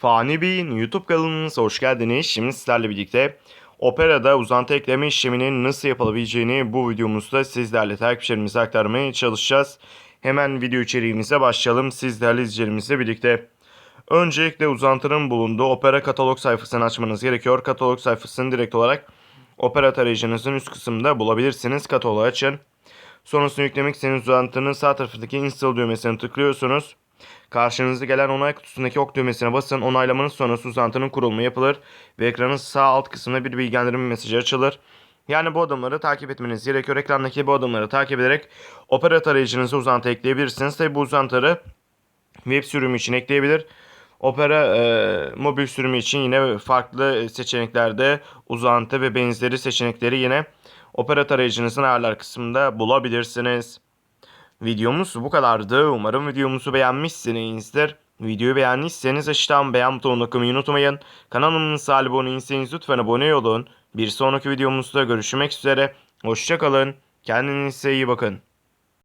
Fani Bey'in YouTube kanalımıza hoş geldiniz. Şimdi sizlerle birlikte Opera'da uzantı ekleme işleminin nasıl yapılabileceğini bu videomuzda sizlerle takipçilerimize aktarmaya çalışacağız. Hemen video içeriğimize başlayalım. Siz değerli izleyicilerimizle birlikte. Öncelikle uzantının bulunduğu Opera katalog sayfasını açmanız gerekiyor. Katalog sayfasını direkt olarak Opera tarayıcınızın üst kısmında bulabilirsiniz. Kataloğu açın. Sonrasında yüklemek istediğiniz uzantının sağ tarafındaki install düğmesine tıklıyorsunuz. Karşınıza gelen onay kutusundaki ok düğmesine basın. Onaylamanız sonrası uzantının kurulumu yapılır ve ekranın sağ alt kısmında bir bilgilendirme mesajı açılır. Yani bu adımları takip etmeniz gerekiyor. Ekrandaki bu adımları takip ederek Opera tarayıcınıza uzantı ekleyebilirsiniz. Tabi bu uzantıları web sürümü için ekleyebilir. Opera e, mobil sürümü için yine farklı seçeneklerde uzantı ve benzeri seçenekleri yine Opera tarayıcınızın ayarlar kısmında bulabilirsiniz. Videomuz bu kadardı. Umarım videomuzu beğenmişsinizdir. Videoyu beğendiyseniz aşağıdan beğen butonuna tıklamayı unutmayın. Kanalımıza abone değilseniz lütfen abone olun. Bir sonraki videomuzda görüşmek üzere. Hoşçakalın. Kendinize iyi bakın.